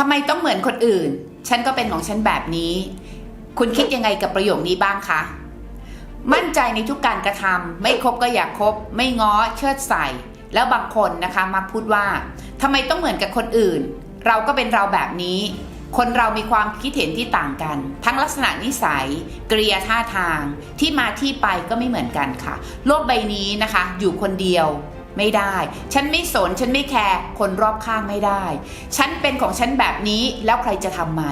ทำไมต้องเหมือนคนอื่น ฉันก็เป็นของฉันแบบนี้ คุณคิดยังไงกับประโยคนี้บ้างคะ มั่นใจในทุกการกระทำไม่คบก็อยากคบ ไม่ง้อเชิดใส่ แล้วบางคนนะคะมาพูดว่าทำไมต้องเหมือนกับคนอื่น เราก็เป็นเราแบบนี้ คนเรามีความคิดเห็นที่ต่างกัน ทั้งลักษณะนิสัย กริยาท่าทางที่มาที่ไปก็ไม่เหมือนกันค่ะ โลกใบนี้นะคะ อยู่คนเดียว ไม่ได้ ฉันไม่สน ฉันไม่แคร์คนรอบข้างไม่ได้ ฉันเป็นของฉันแบบนี้แล้วใครจะทำไม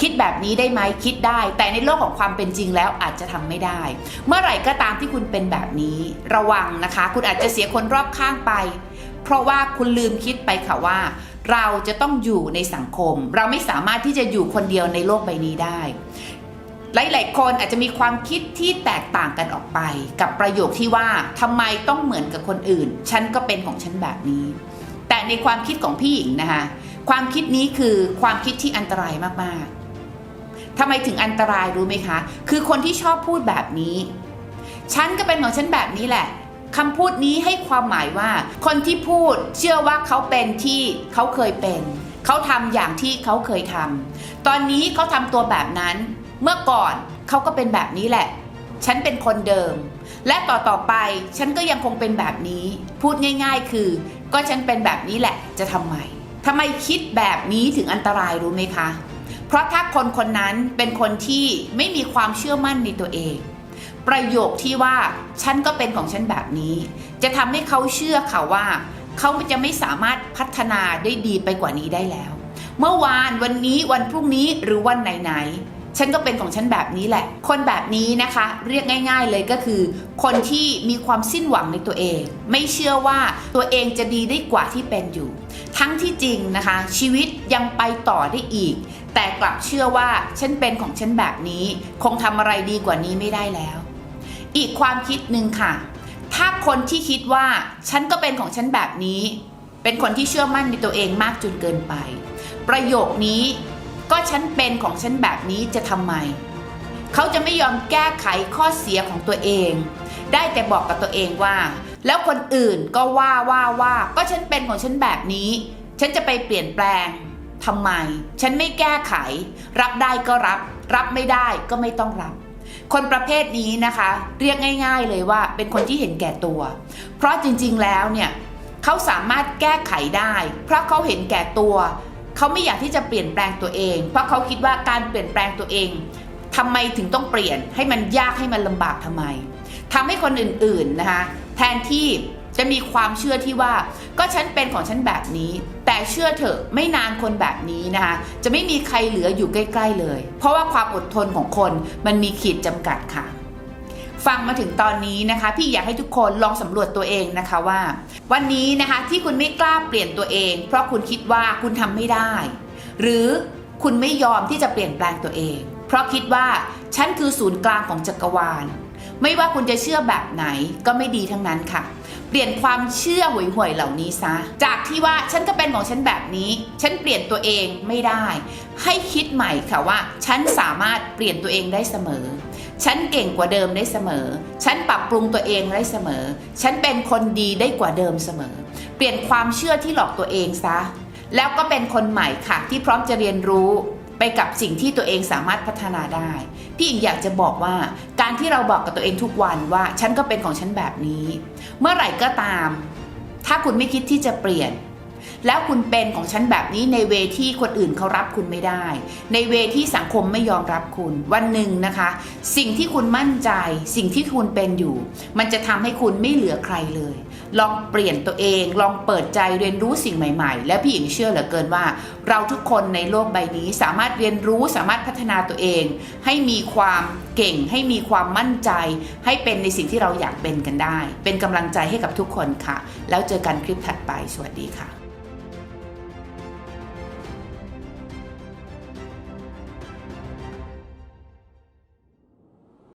คิดแบบนี้ได้ไหมคิดได้ แต่ในโลกของความเป็นจริงแล้วอาจจะทำไม่ได้ เมื่อไหร่ก็ตามที่คุณเป็นแบบนี้ระวังนะคะ คุณอาจจะเสียคนรอบข้างไป เพราะว่าคุณลืมคิดไปค่ะว่า เราจะต้องอยู่ในสังคม เราไม่สามารถที่จะอยู่คนเดียวในโลกใบนี้ได้ หลายๆคนอาจจะมีความคิดที่แตกต่างกันออกไป กับประโยคที่ว่าทำไมต้องเหมือนกับคนอื่น ฉันก็เป็นของฉันแบบนี้ แต่ในความคิดของพี่หญิงนะคะความคิดนี้คือความคิดที่อันตรายมากๆทำไมถึงอันตรายรู้ไหมคะ คือคนที่ชอบพูดแบบนี้ ฉันก็เป็นของฉันแบบนี้แหละคำพูดนี้ให้ความหมายว่า คนที่พูดเชื่อว่าเขาเป็นที่เขาเคยเป็น เขาทำอย่างที่เขาเคยทำตอนนี้เขาทำตัวแบบนั้น เมื่อก่อนเขาก็เป็นแบบนี้แหละ ฉันเป็นคนเดิม และต่อต่อไปฉันก็ยังคงเป็นแบบนี้ พูดง่าย ๆ คือ ก็ฉันเป็นแบบนี้แหละ จะทำไมทำไมคิดแบบนี้ถึงอันตรายรู้ไหมคะ เพราะถ้าคนคนนั้นเป็นคนที่ไม่มีความเชื่อมั่นในตัวเอง ประโยคที่ว่าฉันก็เป็นของฉันแบบนี้ จะทำให้เขาเชื่อค่ะว่า เขาจะไม่สามารถพัฒนาได้ดีไปกว่านี้ได้แล้ว เมื่อวานวันนี้วันพรุ่งนี้หรือวันไหนๆ ฉันก็เป็นของฉันแบบนี้แหละ คนแบบนี้นะคะ เรียกง่าย ๆเลยก็คือ คนที่มีความสิ้นหวังในตัวเอง ไม่เชื่อว่าตัวเองจะดีได้กว่าที่เป็นอยู่ ทั้งที่จริงนะคะ ชีวิตยังไปต่อได้อีก แต่กลับเชื่อว่าฉันเป็นของฉันแบบนี้ คงทำอะไรดีกว่านี้ไม่ได้แล้ว อีกความคิดหนึ่งค่ะ ถ้าคนที่คิดว่าฉันก็เป็นของฉันแบบนี้ เป็นคนที่เชื่อมั่นในตัวเองมากจนเกินไป ประโยคนี้ ก็ฉันเป็นของฉันแบบนี้จะทำไม เขาจะไม่ยอมแก้ไขข้อเสียของตัวเอง ได้แต่บอกกับตัวเองว่า แล้วคนอื่นก็ว่าว่าว่าก็ฉันเป็นของฉันแบบนี้ ฉันจะไปเปลี่ยนแปลงทำไม ฉันไม่แก้ไข รับได้ก็รับ รับไม่ได้ก็ไม่ต้องรับ คนประเภทนี้นะคะ เรียกง่าย ๆเลยว่าเป็นคนที่เห็นแก่ตัว เพราะจริงๆแล้วเนี่ยเขาสามารถแก้ไขได้ เพราะเขาเห็นแก่ตัว เขาไม่อยากที่จะเปลี่ยนแปลงตัวเอง เพราะเขาคิดว่าการเปลี่ยนแปลงตัวเองทำไมถึงต้องเปลี่ยนให้มันยากให้มันลำบากทำไมทำให้คนอื่นๆนะคะแทนที่จะมีความเชื่อที่ว่าก็ฉันเป็นของฉันแบบนี้ แต่เชื่อเถอะไม่นานคนแบบนี้นะคะจะไม่มีใครเหลืออยู่ใกล้ ๆเลย เพราะว่าความอดทนของคนมันมีขีดจำกัดค่ะ ฟังมาถึงตอนนี้นะคะ พี่อยากให้ทุกคนลองสำรวจตัวเองนะคะว่า วันนี้นะคะที่คุณไม่กล้าเปลี่ยนตัวเอง เพราะคุณคิดว่าคุณทำไม่ได้ หรือคุณไม่ยอมที่จะเปลี่ยนแปลงตัวเอง เพราะคิดว่าฉันคือศูนย์กลางของจักรวาล ไม่ว่าคุณจะเชื่อแบบไหนก็ไม่ดีทั้งนั้นค่ะ เปลี่ยนความเชื่อห่วยๆเหล่านี้ซะ จากที่ว่าฉันก็เป็นของฉันแบบนี้ ฉันเปลี่ยนตัวเองไม่ได้ ให้คิดใหม่ค่ะว่า ฉันสามารถเปลี่ยนตัวเองได้เสมอ ฉันเก่งกว่าเดิมได้เสมอ ฉันปรับปรุงตัวเองได้เสมอ ฉันเป็นคนดีได้กว่าเดิมเสมอ เปลี่ยนความเชื่อที่หลอกตัวเองซะ แล้วก็เป็นคนใหม่ค่ะ ที่พร้อมจะเรียนรู้ไปกับสิ่งที่ตัวเองสามารถพัฒนาได้ พี่อิงอยากจะบอกว่าการที่เราบอกกับตัวเองทุกวันว่า ฉันก็เป็นของฉันแบบนี้ เมื่อไหร่ก็ตาม ถ้าคุณไม่คิดที่จะเปลี่ยน แล้วคุณเป็นของฉันแบบนี้ในเวที่คนอื่นเขารับคุณไม่ได้ ในเวที่สังคมไม่ยอมรับคุณ วันหนึ่งนะคะ สิ่งที่คุณมั่นใจ สิ่งที่คุณเป็นอยู่ มันจะทำให้คุณไม่เหลือใครเลย ลองเปลี่ยนตัวเอง ลองเปิดใจเรียนรู้สิ่งใหม่ ๆ และพี่หญิงเชื่อเหลือเกินว่า เราทุกคนในโลกใบนี้สามารถเรียนรู้สามารถพัฒนาตัวเอง ให้มีความเก่ง ให้มีความมั่นใจ ให้เป็นในสิ่งที่เราอยากเป็นกันได้ เป็นกำลังใจให้กับทุกคนค่ะ แล้วเจอกันคลิปถัดไป สวัสดีค่ะ